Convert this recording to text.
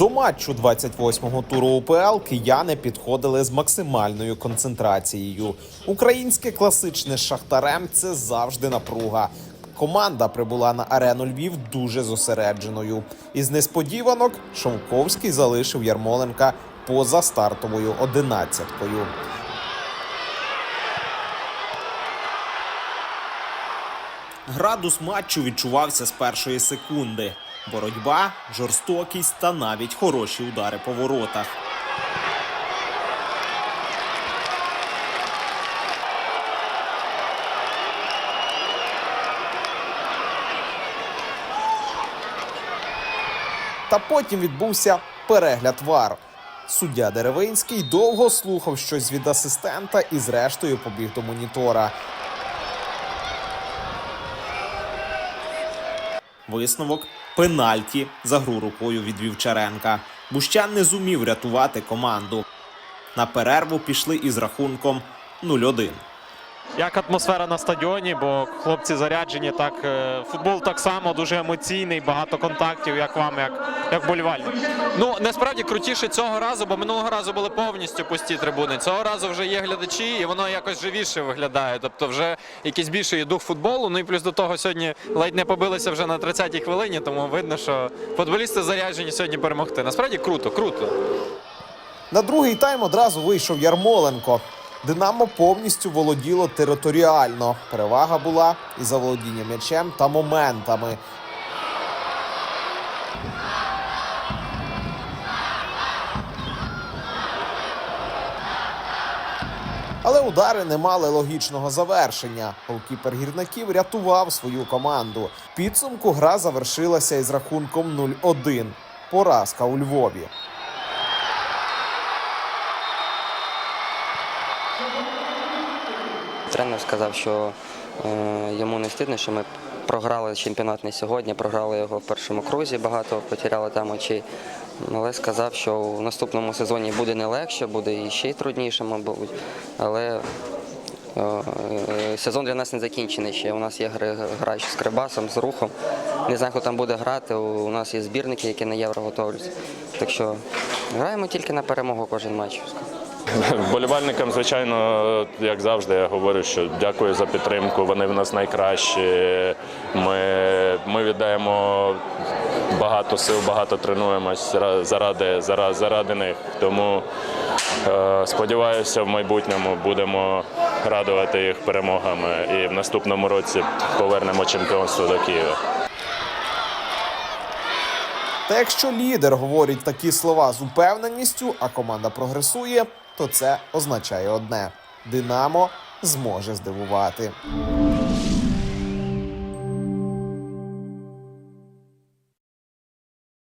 До матчу 28-го туру УПЛ кияни підходили з максимальною концентрацією. Українське класичне шахтарем це завжди напруга. Команда прибула на арену Львів дуже зосередженою. Із несподіванок Шовковський залишив Ярмоленка поза стартовою одинадцяткою. Градус матчу відчувався з першої секунди. Боротьба, жорстокість та навіть хороші удари по воротах. Та потім відбувся перегляд вар. Суддя Деревинський довго слухав щось від асистента і зрештою побіг до монітора. Висновок пенальті за гру рукою від Вівчаренка. Бущан не зумів рятувати команду. На перерву пішли із рахунком 0-1. Як атмосфера на стадіоні, бо хлопці заряджені, так е, футбол так само дуже емоційний, багато контактів, як вам, як, як болівальник. Ну насправді крутіше цього разу, бо минулого разу були повністю пусті трибуни. Цього разу вже є глядачі, і воно якось живіше виглядає. Тобто, вже якийсь більший дух футболу. Ну і плюс до того сьогодні ледь не побилися вже на 30-й хвилині, тому видно, що футболісти заряджені сьогодні перемогти. Насправді круто, круто. На другий тайм одразу вийшов Ярмоленко. Динамо повністю володіло територіально. Перевага була і за володінням м'ячем та моментами. Але удари не мали логічного завершення. Голкіпер гірників рятував свою команду. Підсумку гра завершилася із рахунком 0-1. Поразка у Львові. Тренер сказав, що е, йому не стидно, що ми програли чемпіонат не сьогодні, програли його в першому крузі, багато потеряли там очей. Але сказав, що в наступному сезоні буде не легше, буде і ще й трудніше, мабуть. Але е, е, сезон для нас не закінчений ще. У нас є гра з Крибасом, з рухом. Не знаю, хто там буде грати. У нас є збірники, які на євро готуються. Так що граємо тільки на перемогу кожен матч. Вболівальникам, звичайно, як завжди, я говорю, що дякую за підтримку. Вони в нас найкращі. Ми, ми віддаємо багато сил, багато тренуємось заради, заради, заради них. Тому е, сподіваюся, в майбутньому будемо радувати їх перемогами і в наступному році повернемо чемпіонство до Києва. Та якщо лідер говорить такі слова з упевненістю, а команда прогресує, то це означає одне: Динамо зможе здивувати.